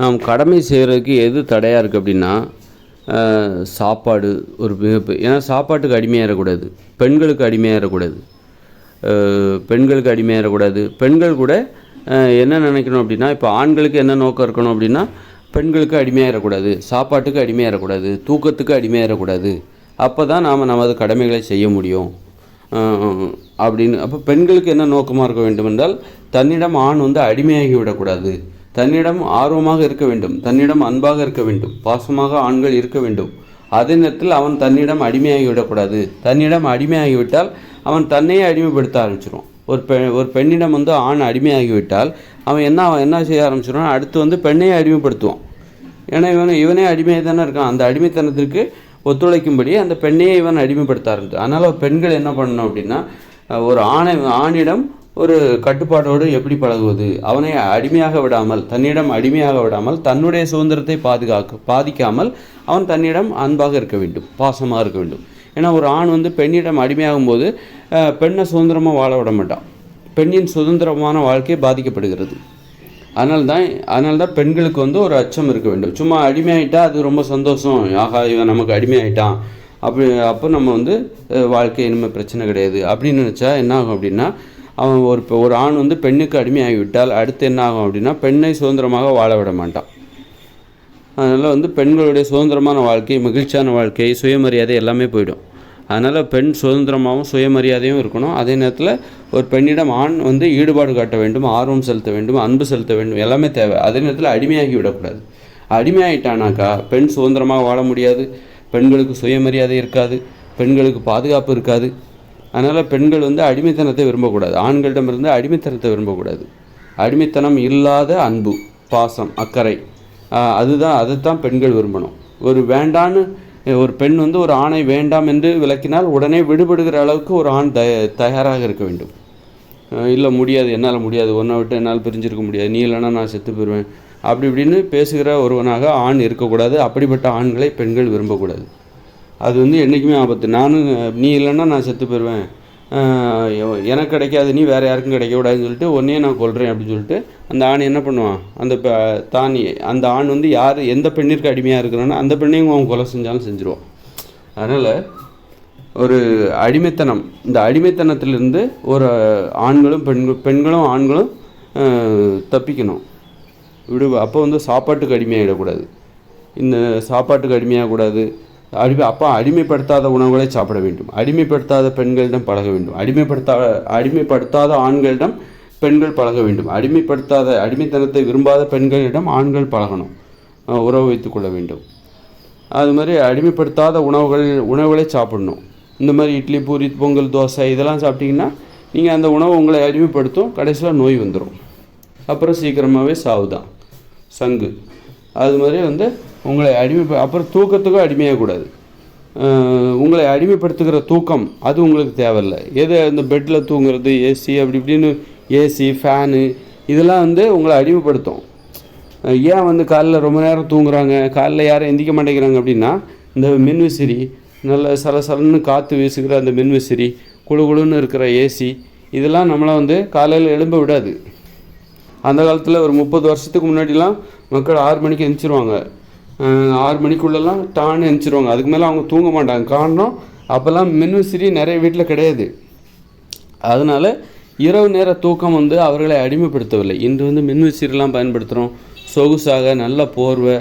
நாம் கடமை செய்கிறதுக்கு எது தடையாக இருக்குது அப்படின்னா சாப்பாடு ஒரு ஏன்னா சாப்பாட்டுக்கு அடிமையாகிடக்கூடாது பெண்களுக்கு அடிமையாகிடக்கூடாது பெண்களுக்கு அடிமையாகிடக்கூடாது பெண்கள் கூட என்ன நினைக்கணும் அப்படின்னா இப்போ ஆண்களுக்கு என்ன நோக்கம் இருக்கணும் அப்படின்னா பெண்களுக்கு அடிமையாகிடக்கூடாது சாப்பாட்டுக்கு அடிமையாகிடக்கூடாது தூக்கத்துக்கு அடிமையாகிடக்கூடாது அப்போ தான் நாம் நமது கடமைகளை செய்ய முடியும். அப்படின்னு. அப்போ பெண்களுக்கு என்ன நோக்கமாக இருக்க வேண்டும் என்றால் தன்னிடம் ஆண் வந்து அடிமையாகி விடக்கூடாது. தன்னிடம் ஆர்வமாக இருக்க வேண்டும் தன்னிடம் அன்பாக இருக்க வேண்டும் பாசமாக ஆண்கள் இருக்க வேண்டும். அதே நேரத்தில் அவன் தன்னிடம் அடிமையாகி விடக்கூடாது. தன்னிடம் அடிமையாகிவிட்டால் அவன் தன்னையே அடிமைப்படுத்த ஆரம்பிச்சிடும் ஒரு பெ ஒரு பெண்ணிடம் வந்து ஆண் அடிமையாகிவிட்டால் அவன் என்ன அவன் என்ன செய்ய ஆரம்பிச்சிடுவான் அடுத்து வந்து பெண்ணையே அடிமைப்படுத்துவான். ஏன்னா இவன் இவனே அடிமையாக தானே இருக்கான். அந்த அடிமைத்தனத்திற்கு ஒத்துழைக்கும்படி அந்த பெண்ணையே இவன் அடிமைப்படுத்த ஆரம்பிச்சு அதனால் பெண்கள் என்ன பண்ணணும் அப்படின்னா ஒரு ஆணை ஆணிடம் ஒரு கட்டுப்பாட்டோடு எப்படி பழகுவது? அவனை அடிமையாக விடாமல் தன்னிடம் அடிமையாக விடாமல் தன்னுடைய சுதந்திரத்தை பாதுகாக்க பாதிக்காமல் அவன் தன்னிடம் அன்பாக இருக்க வேண்டும் பாசமாக இருக்க வேண்டும். ஏன்னா ஒரு ஆண் வந்து பெண்ணிடம் அடிமையாகும் போது பெண்ணை சுதந்திரமாக வாழ விட மாட்டான். பெண்ணின் சுதந்திரமான வாழ்க்கை பாதிக்கப்படுகிறது. அதனால தான் அதனால தான் பெண்களுக்கு வந்து ஒரு அச்சம் இருக்க வேண்டும். சும்மா அடிமையாயிட்டா அது ரொம்ப சந்தோஷம். ஆகா இவன் நமக்கு அடிமையாயிட்டான். அப்படி அப்போ நம்ம வந்து வாழ்க்கை இனிமேல் பிரச்சனை கிடையாது. அப்படின்னு நினச்சா என்ன ஆகும் அப்படின்னா அவன் ஒரு ஒரு ஆண் வந்து பெண்ணுக்கு அடிமையாகிவிட்டால் அடுத்து என்ன ஆகும் அப்படின்னா பெண்ணை சுதந்திரமாக வாழ விட மாட்டான். அதனால் வந்து பெண்களுடைய சுதந்திரமான வாழ்க்கை மகிழ்ச்சியான வாழ்க்கை சுயமரியாதை எல்லாமே போயிடும். அதனால் பெண் சுதந்திரமாகவும் சுயமரியாதையும் இருக்கணும். அதே நேரத்தில் ஒரு பெண்ணிடம் ஆண் வந்து ஈடுபாடு காட்ட வேண்டும் ஆர்வம் செலுத்த வேண்டும் அன்பு செலுத்த வேண்டும் எல்லாமே தேவை. அதே நேரத்தில் அடிமையாகி விடக்கூடாது. அடிமையாயிட்டானாக்கா பெண் சுதந்திரமாக வாழ முடியாது. பெண்களுக்கு சுயமரியாதை இருக்காது. பெண்களுக்கு பாதுகாப்பு இருக்காது. அதனால் பெண்கள் வந்து அடிமைத்தனத்தை விரும்பக்கூடாது. ஆண்களிடமிருந்து அடிமைத்தனத்தை விரும்பக்கூடாது. அடிமைத்தனம் இல்லாத அன்பு பாசம் அக்கறை. அதுதான் அதைத்தான் பெண்கள் விரும்பணும். ஒரு வேண்டான்னு ஒரு பெண் வந்து ஒரு ஆணை வேண்டாம் என்று விளக்கினால் உடனே விடுபடுகிற அளவுக்கு ஒரு ஆண் தய தயாராக இருக்க வேண்டும். இல்லை முடியாது என்னால் முடியாது. ஒன்றை விட்டு என்னால் பிரிஞ்சிருக்க முடியாது. நீ இல்லைன்னா நான் செத்து போயிடுவேன் அப்படி இப்படின்னு பேசுகிற ஒருவனாக ஆண் இருக்கக்கூடாது. அப்படிப்பட்ட ஆண்களை பெண்கள் விரும்பக்கூடாது. அது வந்து என்றைக்குமே ஆபத்து. நானும் நீ இல்லைன்னா நான் செத்து போயிடுவேன் எனக்கு கிடைக்காது நீ வேறு யாருக்கும் கிடைக்கக்கூடாதுன்னு சொல்லிட்டு உன்னையே நான் கொள்கிறேன் அப்படின்னு சொல்லிட்டு அந்த ஆண் என்ன பண்ணுவான்? அந்த பெ- தான் அந்த ஆண் வந்து யார் எந்த பெண்ணிற்கு அடிமையாக இருக்கிறானோ அந்த பெண்ணையும் அவன் கொலை செஞ்சாலும் செஞ்சுருவான். அதனால் ஒரு அடிமைத்தனம் இந்த அடிமைத்தனத்திலிருந்து ஒரு ஆண்களும் பெண்கள் பெண்களும் ஆண்களும் தப்பிக்கணும். விடு அப்போ வந்து சாப்பாட்டுக்கு அடிமையாகிடக்கூடாது இந்த சாப்பாட்டுக்கு அடிமையாகக்கூடாது. அடிமை அப்போ அடிமைப்படுத்தாத உணவுகளை சாப்பிட வேண்டும். அடிமைப்படுத்தாத பெண்களிடம் பழக வேண்டும். அடிமைப்படுத்தாத அடிமைப்படுத்தாத ஆண்களிடம் பெண்கள் பழக வேண்டும். அடிமைப்படுத்தாத அடிமைத்தனத்தை விரும்பாத பெண்களிடம் ஆண்கள் பழகணும். உறவு வைத்துக்கொள்ள வேண்டும். அது மாதிரி அடிமைப்படுத்தாத உணவுகள் உணவுகளை சாப்பிடணும். இந்த மாதிரி இட்லி பூரி பொங்கல் தோசை இதெல்லாம் சாப்பிட்டிங்கன்னா நீங்கள் அந்த உணவு உங்களை அடிமைப்படுத்தும். கடைசியில் நோய் வந்துடும் அப்புறம் சீக்கிரமாகவே சாவு தான் சங்கு. அது மாதிரி வந்து உங்களை அடிமை அப்புறம் தூக்கத்துக்கும் அடிமையாகக்கூடாது. உங்களை அடிமைப்படுத்துகிற தூக்கம் அது உங்களுக்கு தேவையில்லை. எது இந்த பெட்டில் தூங்குறது ஏசி அப்படி இப்படின்னு ஏசி ஃபேனு இதெல்லாம் வந்து உங்களை அடிமைப்படுத்தும். ஏன் வந்து காலைல ரொம்ப நேரம் தூங்குறாங்க காலைல யாரும் எந்திக்க மாட்டேங்கிறாங்க அப்படின்னா இந்த மின்விசிறி நல்ல சலசலன்னு காற்று வீசுகிற அந்த மின்விசிறி குளு குளுன்னு இருக்கிற ஏசி இதெல்லாம் நம்மளை வந்து காலையில் எழும்ப விடாது. அந்த காலத்தில் ஒரு முப்பது வருஷத்துக்கு முன்னாடிலாம் மக்கள் ஆறு மணிக்கு எந்திரிச்சிருவாங்க. ஆறு மணிக்குள்ளெல்லாம் டான்னு எந்திரிச்சிருவாங்க. அதுக்கு மேலே அவங்க தூங்க மாட்டாங்க. காரணம் அப்போல்லாம் மின்விசிறி நிறைய வீட்டில் கிடையாது. அதனால் இரவு நேர தூக்கம் வந்து அவர்களை அடிமைப்படுத்தவில்லை. இன்று வந்து மின்விசிறிலாம் பயன்படுத்துகிறோம் சொகுசாக நல்ல போர்வை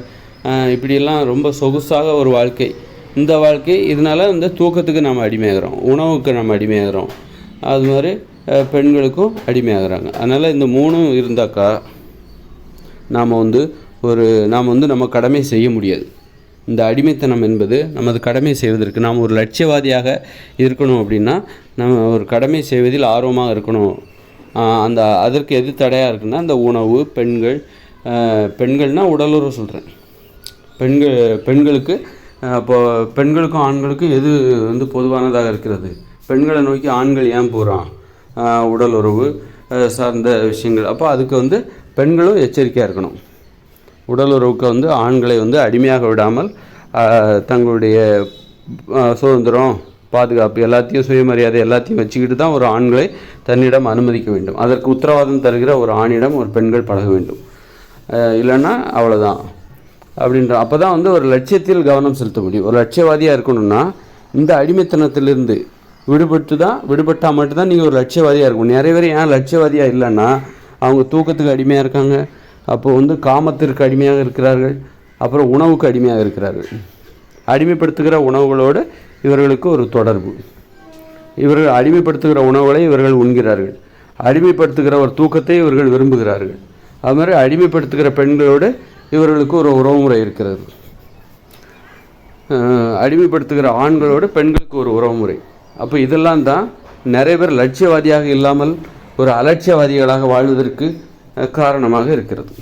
இப்படியெல்லாம் ரொம்ப சொகுசாக ஒரு வாழ்க்கை. இந்த வாழ்க்கை இதனால் இந்த தூக்கத்துக்கு நம்ம அடிமையாகிறோம். உணவுக்கு நம்ம அடிமையாகிறோம். அது மாதிரி பெண்களுக்கும் அடிமையாகிறாங்க. அதனால் இந்த மூணும் இருந்தாக்கா நாம் வந்து ஒரு நாம் வந்து நம்ம கடமை செய்ய முடியாது. இந்த அடிமைத்தனம் என்பது நமது கடமை செய்வதற்கு நாம் ஒரு லட்சியவாதியாக இருக்கணும் அப்படின்னா நம்ம ஒரு கடமை செய்வதில் ஆர்வமாக இருக்கணும். அந்த அதற்கு எது தடையாக இருக்குன்னா அந்த உணவு பெண்கள் பெண்கள்னால் பெண்கள்னா உடலுறவு சொல்கிறேன் பெண்கள் பெண்களுக்கு இப்போ பெண்களுக்கும் ஆண்களுக்கும் எது வந்து பொதுவானதாக இருக்கிறது? பெண்களை நோக்கி ஆண்கள் ஏன் போகிறான் உடல் உறவு சார்ந்த விஷயங்கள். அப்போ அதுக்கு வந்து பெண்களும் எச்சரிக்கையாக இருக்கணும். உடல் உறவுக்கு வந்து ஆண்களை வந்து அடிமையாக விடாமல் தங்களுடைய சுதந்திரம் பாதுகாப்பு எல்லாத்தையும் சுயமரியாதை எல்லாத்தையும் வச்சுக்கிட்டு தான் ஒரு ஆண்களை தன்னிடம் அனுமதிக்க வேண்டும். அதற்கு உத்தரவாதம் தருகிற ஒரு ஆணிடம் ஒரு பெண்கள் பழக வேண்டும். இல்லைன்னா அவ்வளோதான் அப்படின்ற அப்போ தான் வந்து ஒரு லட்சியத்தில் கவனம் செலுத்த முடியும். ஒரு லட்சியவாதியாக இருக்கணும்னா இந்த அடிமைத்தனத்திலிருந்து விடுபட்டு தான் விடுபட்டால் மட்டும்தான் நீங்கள் ஒரு லட்சியவாதியாக இருக்கணும். நிறைய பேர் ஏன் லட்சியவாதியாக இல்லைன்னா அவங்க தூக்கத்துக்கு அடிமையாக இருக்காங்க. அப்போ வந்து காமத்திற்கு அடிமையாக இருக்கிறார்கள் அப்புறம் உணவுக்கு அடிமையாக இருக்கிறார்கள். அடிமைப்படுத்துகிற உணவுகளோடு இவர்களுக்கு ஒரு தொடர்பு. இவர்கள் அடிமைப்படுத்துகிற உணவுகளை இவர்கள் உண்கிறார்கள். அடிமைப்படுத்துகிற ஒரு தூக்கத்தை இவர்கள் விரும்புகிறார்கள். அது மாதிரி அடிமைப்படுத்துகிற பெண்களோடு இவர்களுக்கு ஒரு உறவுமுறை இருக்கிறது. அடிமைப்படுத்துகிற ஆண்களோடு பெண்களுக்கு ஒரு உறவுமுறை. அப்போ இதெல்லாம் தான் நிறைய பேர் லட்சியவாதியாக இல்லாமல் ஒரு அலட்சியவாதிகளாக வாழ்வதற்கு காரணமாக இருக்கிறது.